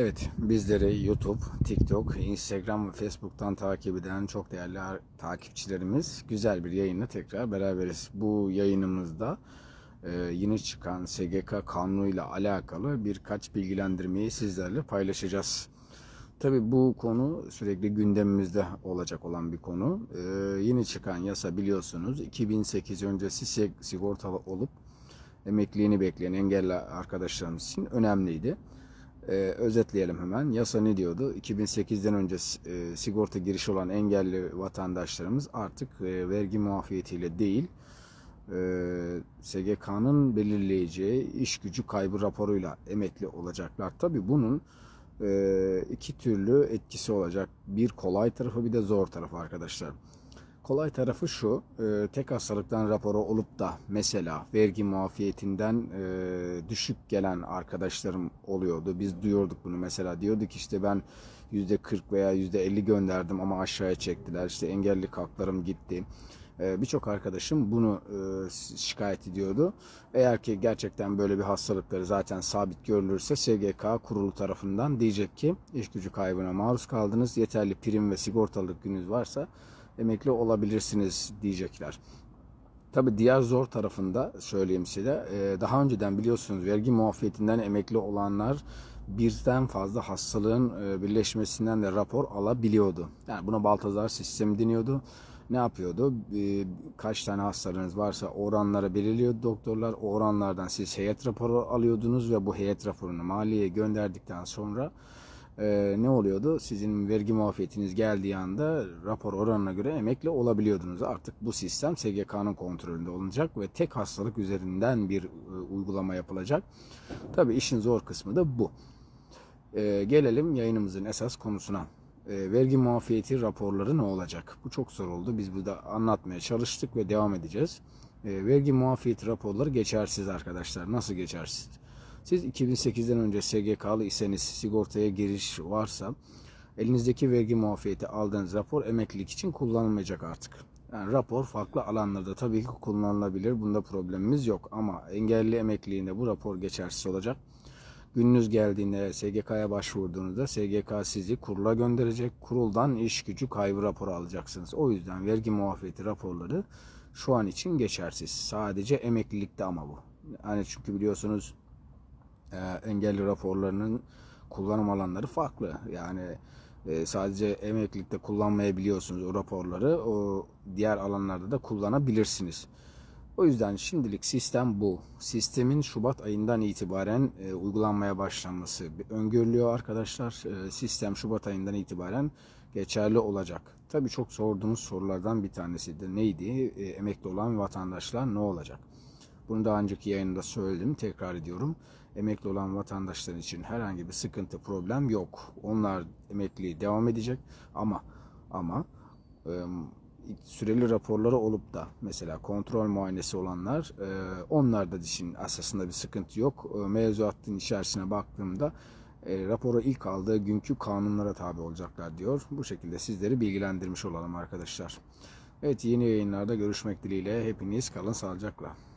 Evet, bizleri YouTube, TikTok, Instagram ve Facebook'tan takip eden çok değerli takipçilerimiz güzel bir yayınla tekrar beraberiz. Bu yayınımızda e, yeni çıkan SGK kanunuyla alakalı birkaç bilgilendirmeyi sizlerle paylaşacağız. Tabii bu konu sürekli gündemimizde olacak olan bir konu. E, yeni çıkan yasa biliyorsunuz 2008 öncesi sig- sigortalı olup emekliliğini bekleyen engelli arkadaşlarımız için önemliydi. Ee, özetleyelim hemen. Yasa ne diyordu? 2008'den önce e, sigorta girişi olan engelli vatandaşlarımız artık e, vergi muafiyetiyle değil, e, SGK'nın belirleyeceği iş gücü kaybı raporuyla emekli olacaklar. Tabii bunun e, iki türlü etkisi olacak. Bir kolay tarafı bir de zor tarafı arkadaşlar. Kolay tarafı şu, e, tek hastalıktan raporu olup da mesela vergi muafiyetinden e, düşük gelen arkadaşlarım oluyordu. Biz duyuyorduk bunu mesela diyorduk işte ben %40 veya %50 gönderdim ama aşağıya çektiler. İşte engelli haklarım gitti. E, Birçok arkadaşım bunu şikayet ediyordu. Eğer ki gerçekten böyle bir hastalıkları zaten sabit görülürse SGK kurulu tarafından diyecek ki iş gücü kaybına maruz kaldınız. Yeterli prim ve sigortalık gününüz varsa emekli olabilirsiniz diyecekler. Tabi diğer zor tarafında söyleyeyim size e, daha önceden biliyorsunuz vergi muafiyetinden emekli olanlar birden fazla hastalığın e, birleşmesinden de rapor alabiliyordu. Yani buna Baltazar sistemi deniyordu. Ne yapıyordu? E, Kaç tane hastalığınız varsa oranları belirliyordu doktorlar. O oranlardan siz heyet raporu alıyordunuz ve bu heyet raporunu maliyeye gönderdikten sonra e, ne oluyordu? Sizin vergi muafiyetiniz geldiği anda rapor oranına göre emekli olabiliyordunuz. Artık bu sistem SGK'nın kontrolünde olacak ve tek hastalık üzerinden bir e, uygulama yapılacak. Tabii işin zor kısmı da bu. E, gelelim yayınımızın esas konusuna. E, vergi muafiyeti raporları ne olacak? Bu çok zor oldu. Biz burada anlatmaya çalıştık ve devam edeceğiz. E, vergi muafiyeti raporları geçersiz arkadaşlar. Nasıl geçersiz? Siz 2008'den önce SGK'lı iseniz sigortaya giriş varsa elinizdeki vergi muafiyeti aldığınız rapor emeklilik için kullanılmayacak artık. Yani rapor farklı alanlarda tabii ki kullanılabilir. Bunda problemimiz yok ama engelli emekliliğinde bu rapor geçersiz olacak. Gününüz geldiğinde SGK'ya başvurduğunuzda SGK sizi kurula gönderecek. Kuruldan iş gücü kaybı raporu alacaksınız. O yüzden vergi muafiyeti raporları şu an için geçersiz. Sadece emeklilikte ama bu. Yani çünkü biliyorsunuz e, engelli raporlarının kullanım alanları farklı. Yani e, sadece emeklilikte kullanmayabiliyorsunuz o raporları. O diğer alanlarda da kullanabilirsiniz. O yüzden şimdilik sistem bu. Sistemin Şubat ayından itibaren e, uygulanmaya başlanması öngörülüyor arkadaşlar. E, sistem Şubat ayından itibaren geçerli olacak. Tabii çok sorduğunuz sorulardan bir tanesi de neydi? E, emekli olan vatandaşlar ne olacak? Bunu daha önceki yayında söyledim, tekrar ediyorum. Emekli olan vatandaşlar için herhangi bir sıkıntı, problem yok. Onlar emekliliği devam edecek ama ama süreli raporları olup da mesela kontrol muayenesi olanlar e, onlarda için aslında bir sıkıntı yok. Mevzuatın içerisine baktığımda e, raporu ilk aldığı günkü kanunlara tabi olacaklar diyor. Bu şekilde sizleri bilgilendirmiş olalım arkadaşlar. Evet yeni yayınlarda görüşmek dileğiyle hepiniz kalın sağlıcakla.